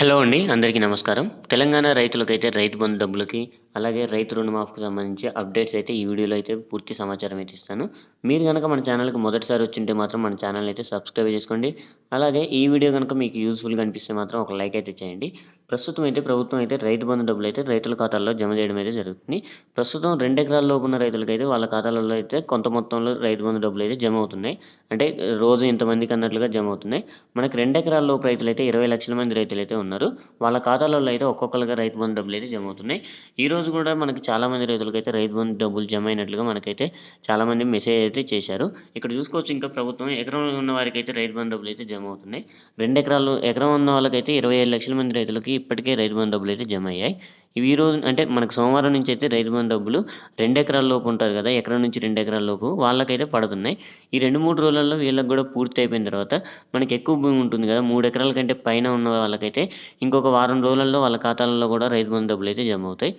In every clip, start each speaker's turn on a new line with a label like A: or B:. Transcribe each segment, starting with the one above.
A: Hello అండి అందరికీ నమస్కారం. తెలంగాణ రైతులకైతే రైతు బంధు డబ్బులకి అలాగే రైతు రుణమాఫీకి సంబంధించి అప్డేట్స్ అయితే ఈ వీడియోలో అయితే పూర్తి సమాచారం అయితే ఇస్తాను. మీరు కనుక మన ఛానల్కి మొదటిసారి వచ్చింటే మాత్రం మన ఛానల్ అయితే సబ్స్క్రైబ్ చేసుకోండి. అలాగే ఈ వీడియో కనుక మీకు యూస్ఫుల్గా అనిపిస్తే మాత్రం ఒక లైక్ అయితే చేయండి. ప్రస్తుతం అయితే ప్రభుత్వం అయితే రైతు బంధు డబ్బులు అయితే రైతుల ఖాతాల్లో జమ చేయడం అయితే జరుగుతుంది. ప్రస్తుతం రెండు ఎకరాల లోపు ఉన్న రైతులకైతే వాళ్ళ ఖాతాలలో అయితే కొంత మొత్తంలో రైతు బంధు డబ్బులు అయితే జమ అవుతున్నాయి. అంటే రోజు ఇంతమందికి అన్నట్లుగా జమ అవుతున్నాయి. మనకి రెండు ఎకరాల లోపు రైతులు అయితే ఇరవై లక్షల మంది రైతులు అయితే ఉన్నారు. వాళ్ళ ఖాతాలలో అయితే ఒక్కొక్కరుగా రైతు బంధు డబ్బులు అయితే జమ అవుతున్నాయి. ఈ రోజు కూడా మనకి చాలామంది రైతులకైతే రైతు బంధు డబ్బులు జమ అయినట్లుగా మనకైతే చాలామంది మెసేజ్ అయితే చేశారు. ఇక్కడ చూసుకోవచ్చు ఇంకా ప్రభుత్వం ఎకరం ఉన్న వారికి అయితే రైతు బంధు డబ్బులు అయితే జమ అవుతున్నాయి. రెండు ఎకరాలు ఎకరం ఉన్న వాళ్ళకైతే ఇరవై ఐదు లక్షల మంది రైతులకి ఇప్పటికే రైతు బంధు డబ్బులు అయితే జమ అయ్యాయి. ఇవి ఈ రోజు అంటే మనకు సోమవారం నుంచి అయితే రైతు బంధు డబ్బులు రెండు ఎకరాల లోపు ఉంటారు కదా ఎకరం నుంచి రెండు ఎకరాల లోపు వాళ్ళకైతే పడుతున్నాయి. ఈ రెండు మూడు రోజులలో వీళ్ళకి కూడా పూర్తి అయిపోయిన తర్వాత మనకి ఎక్కువ భూమి ఉంటుంది కదా మూడు ఎకరాల కంటే పైన ఉన్న వాళ్ళకైతే ఇంకొక వారం రోజులలో వాళ్ళ ఖాతాలలో కూడా రైతు బంధు డబ్బులు అయితే జమ అవుతాయి.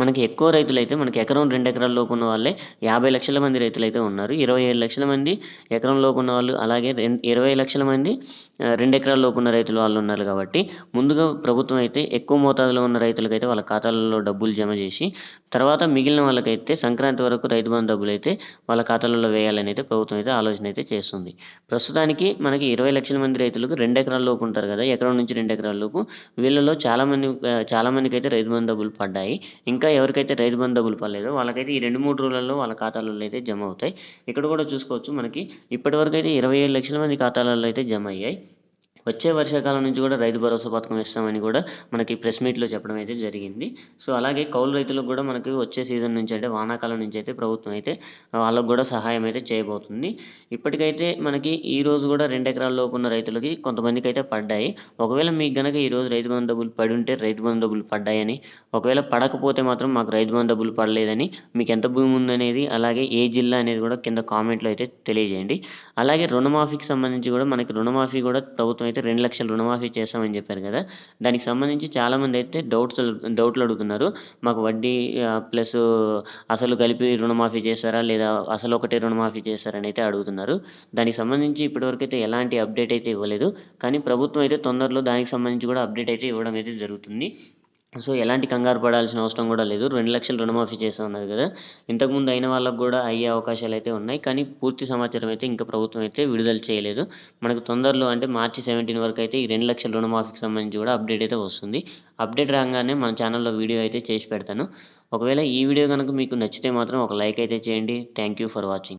A: మనకి ఎక్కువ రైతులు అయితే మనకి ఎకరం రెండు ఎకరాల లోపు ఉన్న వాళ్ళే యాభై లక్షల మంది రైతులు అయితే ఉన్నారు. ఇరవై ఏడు లక్షల మంది ఎకరం లోపు ఉన్న వాళ్ళు అలాగే రెండు ఇరవై లక్షల మంది రెండు ఎకరాల లోపు ఉన్న రైతులు వాళ్ళు ఉన్నారు కాబట్టి ముందుగా ప్రభుత్వం అయితే ఎక్కువ మోతాదులో ఉన్న రైతులకైతే వాళ్ళ ఖాతాలలో డబ్బులు జమ చేసి తర్వాత మిగిలిన వాళ్ళకైతే సంక్రాంతి వరకు రైతు బంధు డబ్బులు అయితే వాళ్ళ ఖాతాలలో వేయాలని అయితే ప్రభుత్వం అయితే ఆలోచన అయితే చేస్తుంది. ప్రస్తుతానికి మనకి ఇరవై లక్షల మంది రైతులకు రెండు ఎకరాల లోపు ఉంటారు కదా ఎకరం నుంచి రెండు ఎకరాల లోపు. వీళ్ళలో చాలామంది చాలామందికి అయితే రైతు బంధు డబ్బులు పడ్డాయి. ఇంకా ఇంకా ఎవరికైతే రైతు బంధు డబ్బులు పడలేదో వాళ్ళకైతే ఈ రెండు మూడు రోజులలో వాళ్ళ ఖాతాలలో అయితే జమ అవుతాయి. ఇక్కడ కూడా చూసుకోవచ్చు మనకి ఇప్పటివరకు అయితే ఇరవై ఏడు లక్షల మంది ఖాతాలలో అయితే జమ అయ్యాయి. వచ్చే వర్షాకాలం నుంచి కూడా రైతు భరోసా పథకం ఇస్తామని కూడా మనకి ప్రెస్ మీట్లో చెప్పడం అయితే జరిగింది. సో అలాగే కౌలు రైతులకు కూడా మనకి వచ్చే సీజన్ నుంచి అంటే వానాకాలం నుంచి అయితే ప్రభుత్వం అయితే వాళ్ళకు కూడా సహాయం అయితే చేయబోతుంది. ఇప్పటికైతే మనకి ఈ రోజు కూడా రెండు ఎకరాల లోపు ఉన్న రైతులకి కొంతమందికి అయితే పడ్డాయి. ఒకవేళ మీకు గనక ఈరోజు రైతు బంధు డబ్బులు పడి ఉంటే రైతు బంధు డబ్బులు పడ్డాయని ఒకవేళ పడకపోతే మాత్రం మాకు రైతు బంధు డబ్బులు పడలేదని మీకు ఎంత భూమి ఉందనేది అలాగే ఏ జిల్లా అనేది కూడా కింద కామెంట్లో అయితే తెలియజేయండి. అలాగే రుణమాఫీకి సంబంధించి కూడా మనకి రుణమాఫీ కూడా ప్రభుత్వం అయితే రెండు లక్షలు రుణమాఫీ చేస్తామని చెప్పారు కదా. దానికి సంబంధించి చాలామంది అయితే డౌట్స్ డౌట్లు అడుగుతున్నారు. మాకు వడ్డీ ప్లస్ అసలు కలిపి రుణమాఫీ చేస్తారా లేదా అసలు ఒకటే రుణమాఫీ చేస్తారని అయితే అడుగుతున్నారు. దానికి సంబంధించి ఇప్పటివరకు అయితే ఎలాంటి అప్డేట్ అయితే ఇవ్వలేదు. కానీ ప్రభుత్వం అయితే తొందరలో దానికి సంబంధించి కూడా అప్డేట్ అయితే ఇవ్వడం అయితే జరుగుతుంది. సో ఎలాంటి కంగారు పడాల్సిన అవసరం కూడా లేదు. రెండు లక్షలు రుణమాఫీ చేస్తా ఉన్నారు కదా. ఇంతకుముందు అయిన వాళ్ళకు కూడా అయ్యే అవకాశాలు అయితే ఉన్నాయి. కానీ పూర్తి సమాచారం అయితే ఇంకా ప్రభుత్వం అయితే విడుదల చేయలేదు. మనకు తొందరలో అంటే మార్చి సెవెంటీన్ వరకు అయితే ఈ రెండు లక్షల రుణమాఫీకి సంబంధించి కూడా అప్డేట్ అయితే వస్తుంది. అప్డేట్ రాగానే మన ఛానల్లో వీడియో అయితే చేసి పెడతాను. ఒకవేళ ఈ వీడియో కనుక మీకు నచ్చితే మాత్రం ఒక లైక్ అయితే చేయండి. Thank you for watching.